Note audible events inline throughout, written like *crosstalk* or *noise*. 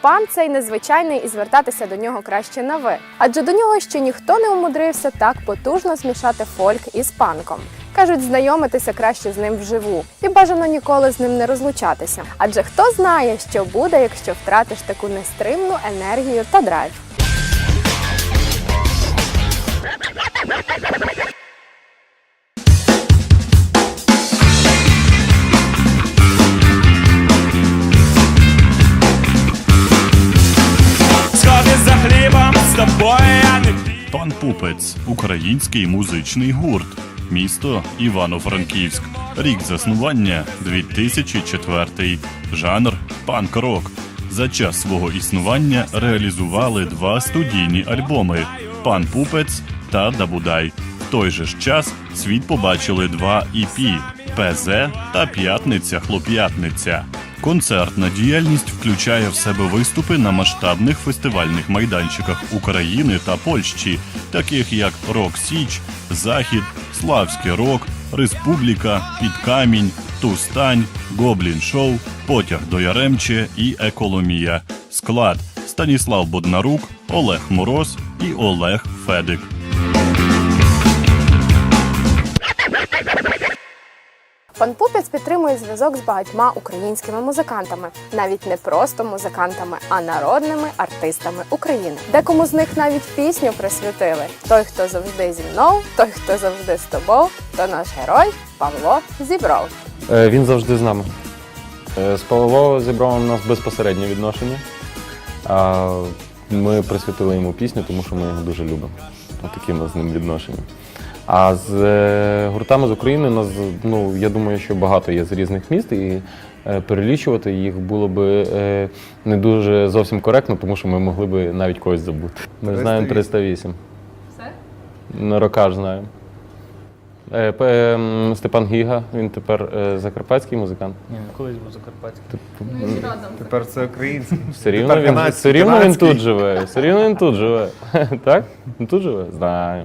пан цей незвичайний і звертатися до нього краще на ви. Адже до нього ще ніхто не умудрився так потужно змішати фольк із панком. Кажуть, знайомитися краще з ним вживу і бажано ніколи з ним не розлучатися. Адже хто знає, що буде, якщо втратиш таку нестримну енергію та драйв. Пупець український музичний гурт. Місто Івано-Франківськ. Рік заснування 2004. Жанр панк-рок. За час свого існування реалізували два студійні альбоми Пан Пупець та Дабудай. В той же ж час світ побачили два EP ПЗ та П'ятниця Хлоп'ятниця. Концертна діяльність включає в себе виступи на масштабних фестивальних майданчиках України та Польщі, таких як Рок Січ, Захід, Славський Рок, Республіка, Підкамінь, Тустань, Гоблін Шоу, Потяг до Яремче і Еколомія. Склад Станіслав Боднарук, Олег Мороз і Олег Федик. Пан Пупець підтримує зв'язок з багатьма українськими музикантами, навіть не просто музикантами, а народними артистами України. Декому з них навіть пісню присвятили: той, хто завжди зі мною, той, хто завжди з тобою, то наш герой Павло Зібров. Е, Він завжди з нами. Е, З Павло зібрав у нас безпосереднє відношення. Ми присвятили йому пісню, тому що ми його дуже любимо. Нас з ним відношення. А з е, гуртами з України нас, ну, я думаю, що багато є з різних міст, і е, перелічувати їх було би е, не дуже зовсім коректно, тому що ми могли би навіть когось забути. Ми знаємо 308. Все? На рокаж знаємо. Степан Гіга, він тепер закарпатський музикант. Ні, ну колись був Закарпатський. Тепер це український. *laughs* Все рівно, Тепер він, все рівно він тут живе. Все рівно він тут живе. *laughs* Так? Він тут живе? Знаю.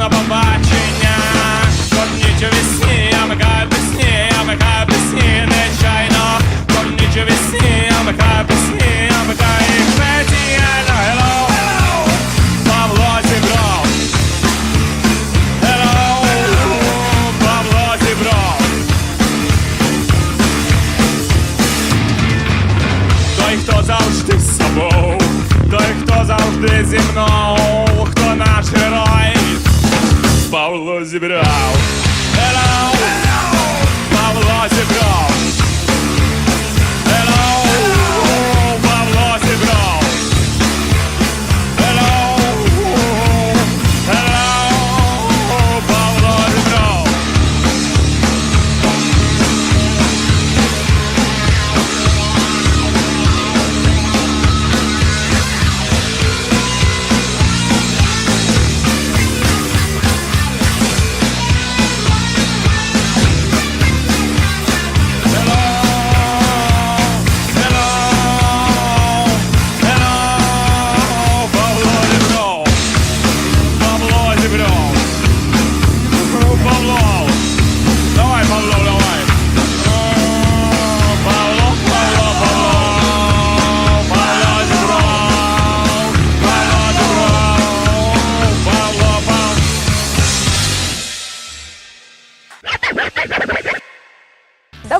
коли йдеш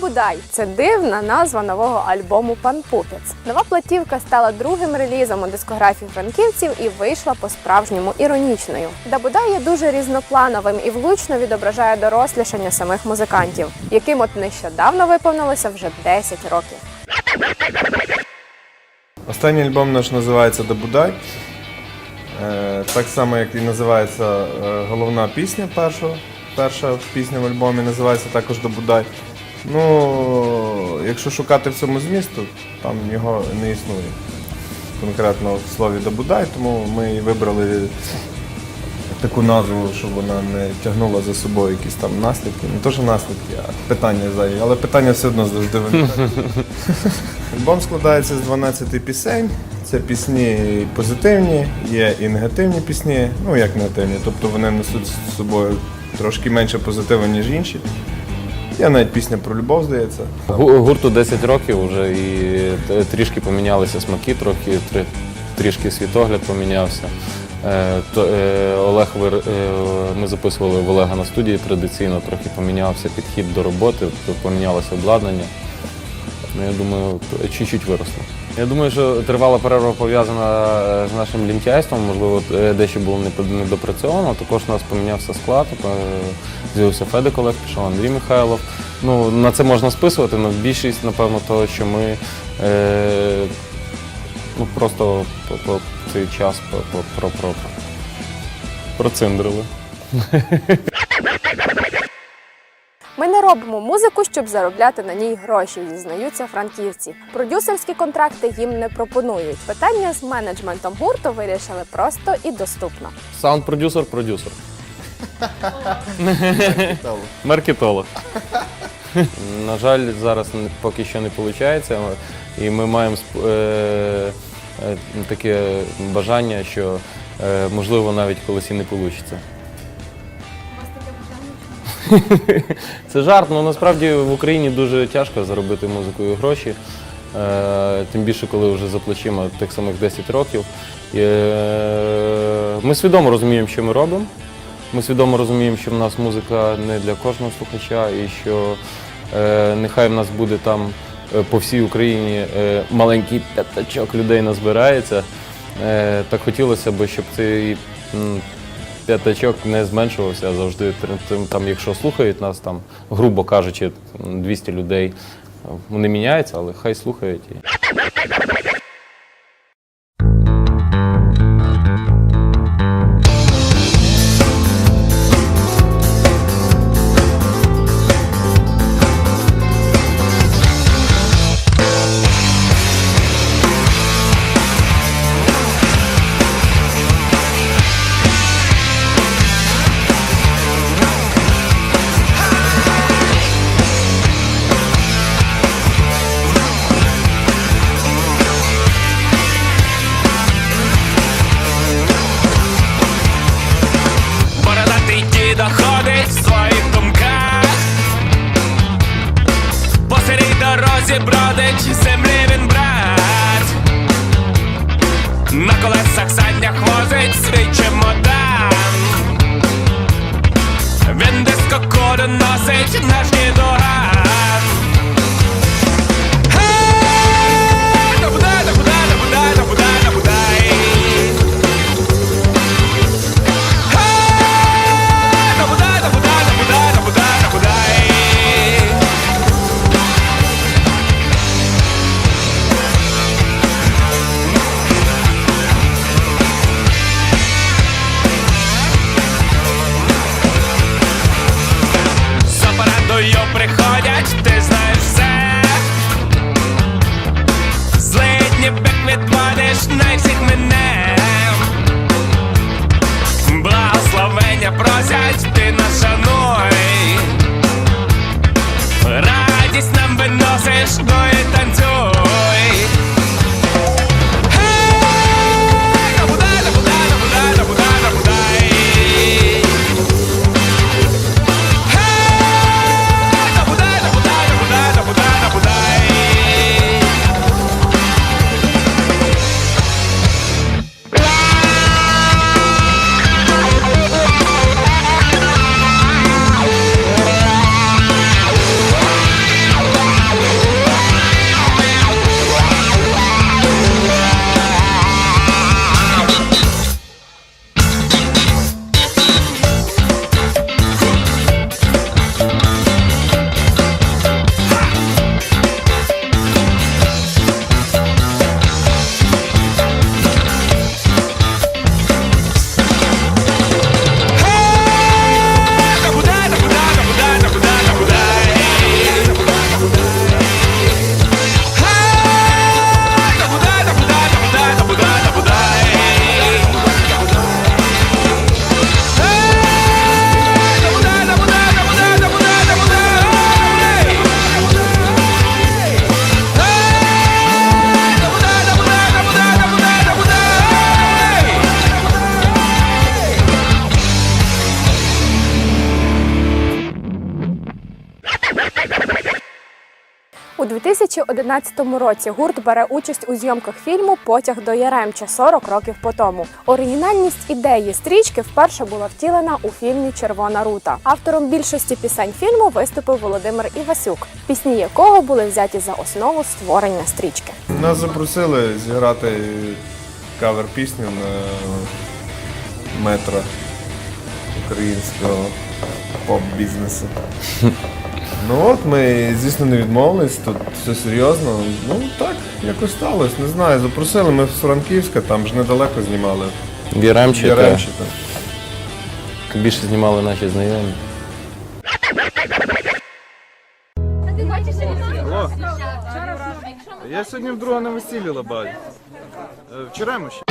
Будай це дивна назва нового альбому Пан Пупець. Нова платівка стала другим релізом у дискографії франківців і вийшла по-справжньому іронічною. Дабудай є дуже різноплановим і влучно відображає дорослішання самих музикантів, яким от нещодавно виповнилося вже 10 років. Останній альбом наш називається Добудай. Е, так само, як і називається е, головна пісня першого. Перша пісня в альбомі називається також Добудай. Ну, якщо шукати в цьому змісту, там його не існує. Конкретно в слові Добудай, тому ми і вибрали таку назву, щоб вона не тягнула за собою якісь там наслідки. Не то, що наслідки, а питання зайві. Але питання все одно завжди виникає. *laughs* Альбом складається з 12 пісень. Це пісні позитивні, є і негативні пісні, ну як негативні, тобто вони несуть з собою трошки менше позитиву, ніж інші. Є навіть пісня про любов, здається. Гу- Гурту 10 років вже і трішки помінялися смаки, трохи трі- трішки світогляд помінявся. Е, е, Олег е, ми записували в Олега на студії традиційно, трохи помінявся підхід до роботи, помінялося обладнання. Ну, я думаю, т- чуть-чуть виросло. Я думаю, що тривала перерва пов'язана е, з нашим лінтяйством, можливо, е, дещо було недопрацьовано. Також у нас помінявся склад, е, з'явився Федик Олег, пішов Андрій Михайлов. Ну, на це можна списувати, але більшість, напевно, того, що ми е, ну, просто по, по цей час по, по, про, про, проциндрили. Ми не робимо музику, щоб заробляти на ній гроші, зізнаються франківці. Продюсерські контракти їм не пропонують. Питання з менеджментом гурту вирішили просто і доступно. Саунд-продюсер, продюсер. Маркетолог. На жаль, зараз поки що не виходить. І ми маємо сп- е, е, таке бажання, що е, можливо навіть колись і не вийде. Це жарт, але насправді в Україні дуже тяжко заробити музикою гроші. Е, Тим більше, коли вже за плечима тих самих 10 років. Е, Ми свідомо розуміємо, що ми робимо. Ми свідомо розуміємо, що в нас музика не для кожного слухача і що е, нехай в нас буде там по всій Україні маленький п'ятачок людей назбирається. Так хотілося б, щоб цей п'ятачок не зменшувався, завжди там, якщо слухають нас, там, грубо кажучи, 200 людей, вони міняються, але хай слухають. Дискокоду носить наш дідуган У 2011 році гурт бере участь у зйомках фільму Потяг до Яремча 40 років по тому. Оригінальність ідеї стрічки вперше була втілена у фільмі Червона рута. Автором більшості пісень фільму виступив Володимир Івасюк, пісні якого були взяті за основу створення стрічки. Нас запросили зіграти кавер пісню на метро українського поп-бізнесу. Ну от ми, звісно, не відмовились, тут все серйозно. Ну так, якось сталося, не знаю. Запросили, ми з Франківська, там ж недалеко знімали. В Яремчі, так. більше знімали наші знайомі. Я сьогодні вдруге на весіллі лабаю. Вчора ми ще.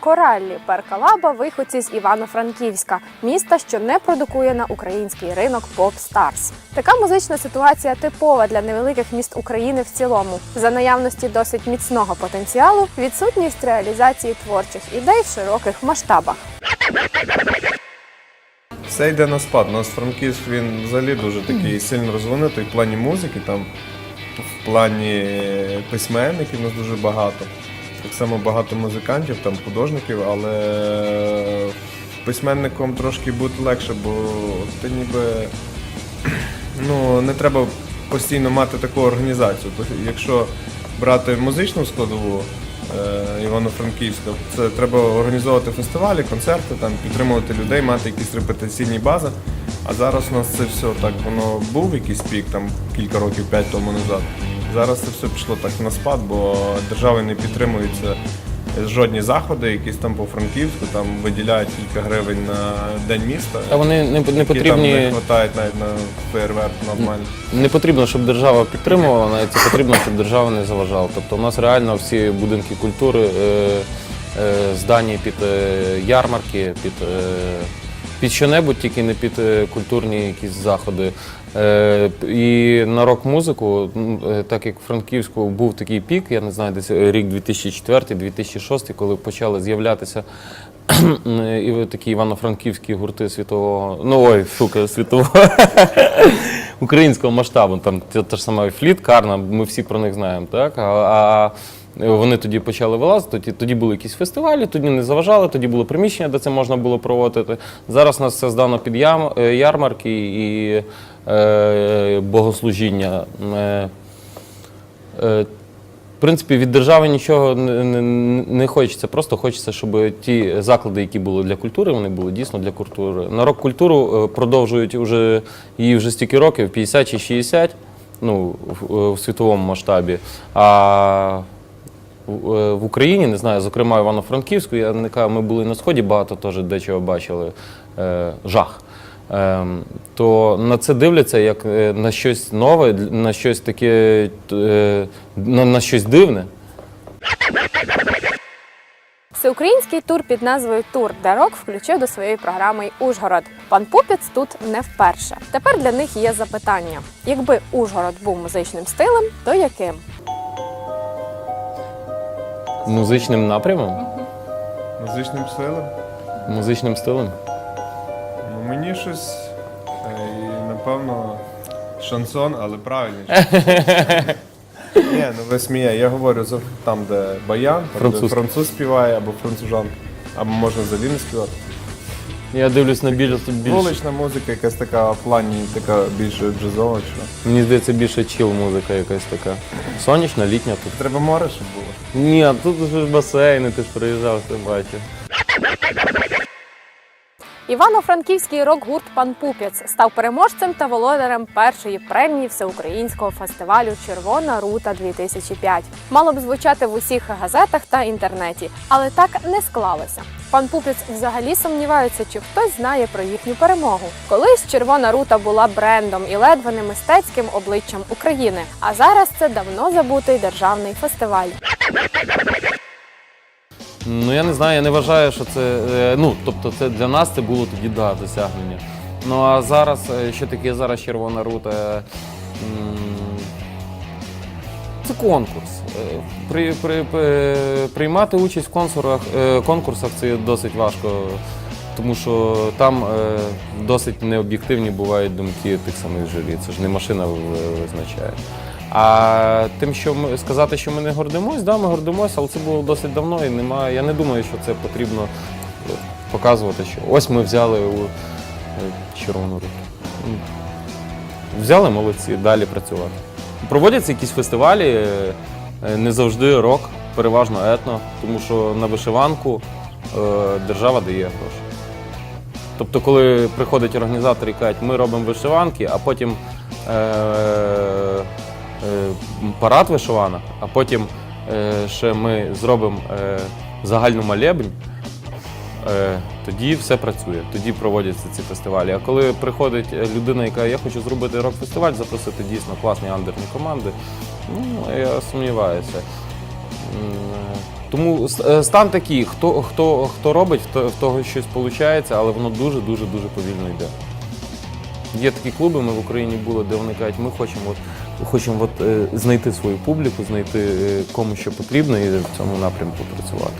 Кораллі, Перкалаба виходці з Івано-Франківська, міста, що не продукує на український ринок Pop Stars. Така музична ситуація типова для невеликих міст України в цілому. За наявності досить міцного потенціалу, відсутність реалізації творчих ідей в широких масштабах. Все йде на спад. У нас Франківськ він взагалі дуже такий сильно розвинутий в плані музики, там в плані письменників у нас дуже багато. Так само багато музикантів, там художників, але письменником трошки бути легше, бо ти ніби *clears throat* ну, не треба постійно мати таку організацію. Якщо брати музичну складову е, Івано-Франківська, це треба організовувати фестивалі, концерти, там, підтримувати людей, мати якісь репетиційні бази. А зараз у нас це все так, воно був якийсь пік там кілька років, п'ять тому назад. Зараз це все пішло так на спад, бо держави не підтримуються жодні заходи, якісь там по Франківську, там виділяють кілька гривень на день міста. Та вони не, не які там не вистачає навіть на фейерверк нормально. Не потрібно, щоб держава підтримувала, навіть це потрібно, щоб держава не заважала. Тобто у нас реально всі будинки культури е, е, здані під е, ярмарки, під е, під що-небудь, тільки не під е, культурні якісь заходи. Е, І на рок-музику, е, так як в Франківську був такий пік, я не знаю, десь рік 2004-2006, коли почали з'являтися е, і такі івано-франківські гурти світового, ну ой, сука, світового *laughs* українського масштабу. Там те ж саме Фліт, Карна, ми всі про них знаємо, так? А, а вони тоді почали вилазити, тоді, тоді були якісь фестивалі, тоді не заважали, тоді було приміщення, де це можна було проводити. Зараз нас все здано під ям, е, ярмарки і е, богослужіння. Е, е, в принципі, від держави нічого не, не, не хочеться. Просто хочеться, щоб ті заклади, які були для культури, вони були дійсно для культури. На рок-культуру е, продовжують уже її вже стільки років, 50 чи 60, ну, в, в світовому масштабі. А в е, Україні, не знаю, зокрема Івано-Франківську, я не кажу, ми були на сході, багато теж дечого бачили. Е, жах. Ем, то на це дивляться як е, на щось нове, на щось таке, на, щось дивне. Всеукраїнський тур під назвою Тур де рок включив до своєї програми й Ужгород. Пан Пупіц тут не вперше. Тепер для них є запитання: якби Ужгород був музичним стилем, то яким? Музичним напрямом, Музичним стилем. музичним стилем. Ну, мені щось, е, і, напевно, шансон, але правильніше. *laughs* Ні, ну ви сміє. Я говорю за там, де баян, там, Француз. де француз співає або францужан, або можна взагалі не співати. Я дивлюсь на більш, більше. Вулична музика, якась така в плані, така більше джазова. Що. мені здається, більше чіл музика якась така. Сонячна, літня тут. Треба море, щоб було. Ні, тут вже басейни, ти ж приїжджав, все бачив. Івано-Франківський рок-гурт Пан Пупіц став переможцем та володарем першої премії всеукраїнського фестивалю Червона рута 2005 Мало б звучати в усіх газетах та інтернеті, але так не склалося. Пан Пупіц взагалі сумнівається, чи хтось знає про їхню перемогу. Колись Червона рута була брендом і ледве не мистецьким обличчям України. А зараз це давно забутий державний фестиваль. Ну я не знаю, я не вважаю, що це. е, Ну, тобто, це для нас це було тоді да, досягнення. Ну а зараз, е, що таке зараз червона рута? Це конкурс. Е, При, при, при, приймати участь в конкурсах, конкурсах це досить важко, тому що там досить необ'єктивні бувають думки тих самих журі. Це ж не машина визначає. А тим, що ми сказати, що ми не гордимось, да, ми гордимося, але це було досить давно і немає. Я не думаю, що це потрібно показувати, що ось ми взяли у е, червону руку. Взяли молодці, далі працювати. Проводяться якісь фестивалі, е, не завжди рок, переважно етно, тому що на вишиванку е, держава дає гроші. Тобто, коли приходять організатори і кажуть, ми робимо вишиванки, а потім парад вишиванок, а потім е, ще ми зробимо е, загальну молебень, е, тоді все працює, тоді проводяться ці фестивалі. А коли приходить людина, яка я хочу зробити рок-фестиваль, запросити дійсно класні андерні команди, ну я сумніваюся. Е, Тому е, стан такий, хто, хто, хто робить, в того щось виходить, але воно дуже дуже дуже повільно йде. Є такі клуби, ми в Україні були, де вони кажуть, ми хочемо от, хочемо от, е, знайти свою публіку, знайти е, кому що потрібно і в цьому напрямку працювати.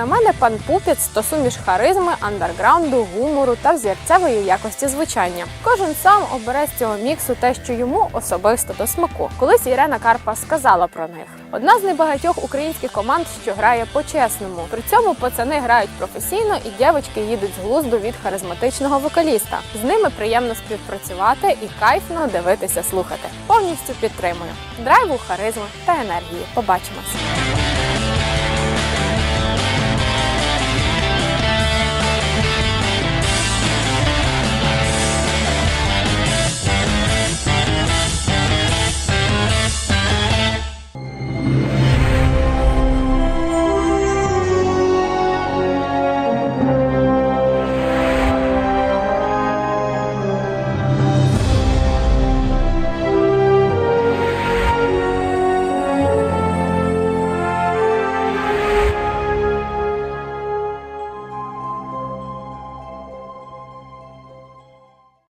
На мене, пан Пупіц то суміш харизми, андерграунду, гумору та взірцевої якості звучання. Кожен сам обере з цього міксу те, що йому особисто до смаку. Колись Ірена Карпа сказала про них: одна з небагатьох українських команд, що грає по-чесному. При цьому пацани грають професійно і дівчатки їдуть з глузду від харизматичного вокаліста. З ними приємно співпрацювати і кайфно дивитися, слухати. Повністю підтримую драйву, харизми та енергії. Побачимось.